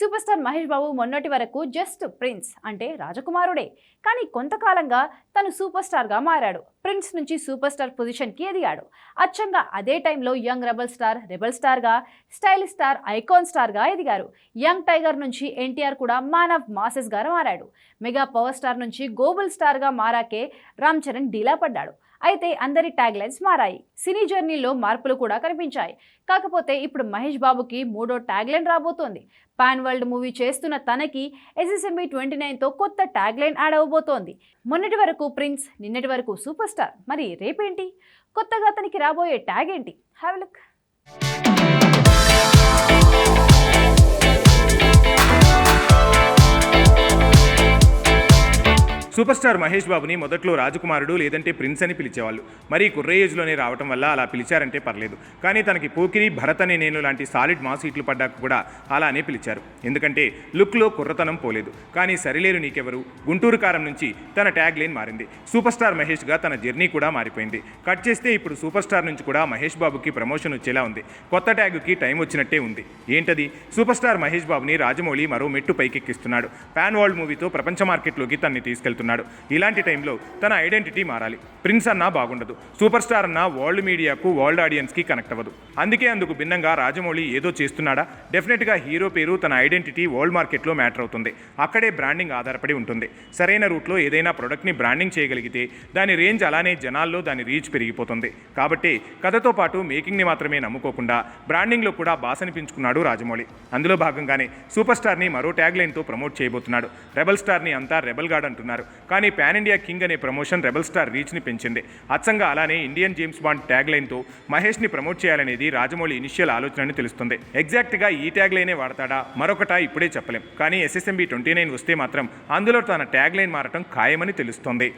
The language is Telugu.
సూపర్ స్టార్ మహేష్ బాబు మొన్నటి వరకు జస్ట్ ప్రిన్స్ అంటే రాజకుమారుడే. కానీ కొంతకాలంగా తను సూపర్ స్టార్గా మారాడు. ప్రిన్స్ నుంచి సూపర్ స్టార్ పొజిషన్కి ఎదిగాడు. అచ్చంగా అదే టైంలో యంగ్ రెబల్ స్టార్ రెబల్ స్టార్గా స్టైల్ స్టార్ ఐకాన్ స్టార్గా ఎదిగారు. యంగ్ టైగర్ నుంచి ఎన్టీఆర్ కూడా మాన్ ఆఫ్ మాసెస్గా మారాడు. మెగా పవర్ స్టార్ నుంచి గోబుల్ స్టార్గా మారాకే రామ్ చరణ్ డీలా పడ్డాడు. అయితే అందరి ట్యాగ్ లైన్స్ మారాయి. సినీ జర్నీలో మార్పులు కూడా కనిపించాయి. కాకపోతే ఇప్పుడు మహేష్ బాబుకి మూడో ట్యాగ్ లైన్ రాబోతోంది. పాన్ వరల్డ్ మూవీ చేస్తున్న తనకి ఎస్ఎస్ఎంబి ట్వంటీ నైన్తో కొత్త ట్యాగ్ లైన్ యాడ్ అవ్వబోతోంది. మొన్నటి వరకు ప్రిన్స్ నిన్నటి వరకు సూపర్ స్టార్ మరి రేపేంటి? కొత్తగా అతనికి రాబోయే ట్యాగ్ ఏంటి? Have look super star Mahesh బాబుని మొదట్లో రాజకుమారుడు లేదంటే ప్రిన్స్ అని పిలిచేవాళ్ళు. మరి కుర్ర ఏజ్లోనే రావటం వల్ల అలా పిలిచారంటే పర్లేదు. కానీ తనకి పోకిరి భరత్ అని నేను లాంటి సాలిడ్ మాస్ హీట్లు పడ్డాక కూడా అలానే పిలిచారు. ఎందుకంటే లుక్లో కుర్రతనం పోలేదు. కానీ సరిలేరు నీకెవరు? గుంటూరు కారం నుంచి తన ట్యాగ్ లైన్ మారింది. సూపర్ స్టార్ మహేష్గా తన జర్నీ కూడా మారిపోయింది. కట్ చేస్తే ఇప్పుడు సూపర్ స్టార్ నుంచి కూడా మహేష్ బాబుకి ప్రమోషన్ వచ్చేలా ఉంది. కొత్త ట్యాగ్కి టైం వచ్చినట్టే ఉంది. ఏంటది? సూపర్ స్టార్ మహేష్ బాబుని రాజమౌళి మరో మెట్టు పైకెక్కిస్తున్నాడు. పాన్ వరల్డ్ మూవీతో ప్రపంచ మార్కెట్లోకి తన్ని తీసుకెళ్తున్నాడు. ఇలాంటి టైంలో తన ఐడెంటిటీ మారాలి. ప్రిన్స్ అన్నా బాగుండదు. సూపర్ స్టార్ అన్నా వరల్డ్ మీడియాకు వరల్డ్ ఆడియన్స్కి కనెక్ట్ అవ్వదు. అందుకే అందుకు భిన్నంగా రాజమౌళి ఏదో చేస్తున్నాడా? డెఫినెట్గా హీరో పేరు తన ఐడెంటిటీ వరల్డ్ మార్కెట్లో మ్యాటర్ అవుతుంది. అక్కడే బ్రాండింగ్ ఆధారపడి ఉంటుంది. సరైన రూట్లో ఏదైనా ప్రొడక్ట్ని బ్రాండింగ్ చేయగలిగితే దాని రేంజ్ అలానే జనాల్లో దాని రీచ్ పెరిగిపోతుంది. కాబట్టి కథతో పాటు మేకింగ్ని మాత్రమే నమ్ముకోకుండా బ్రాండింగ్లో కూడా బాసనిపించుకున్నాడు రాజమౌళి. అందులో భాగంగానే సూపర్ స్టార్ని మరో ట్యాగ్ లైన్తో ప్రమోట్ చేయబోతున్నాడు. రెబల్ స్టార్ని అంతా రెబల్ గార్డ్ అంటున్నారు. కానీ పాన్ ఇండియా కింగ్ అనే ప్రమోషన్ రెబల్ స్టార్ రీచ్ని పెంచింది. అచ్చంగా అలానే ఇండియన్ జేమ్స్ బాండ్ ట్యాగ్ లైన్తో మహేష్ని ప్రమోట్ చేయాలనేది రాజమౌళి ఇనిషియల్ ఆలోచన అని తెలుస్తుంది. ఎగ్జాక్ట్గా ఈ ట్యాగ్ లైనే వాడతాడా? మరొకటా ఇప్పుడే చెప్పలేం. కానీ ఎస్ఎస్ఎంబి ట్వంటీ నైన్ వస్తే మాత్రం అందులో తన ట్యాగ్ లైన్ మారటం ఖాయమని తెలుస్తోంది.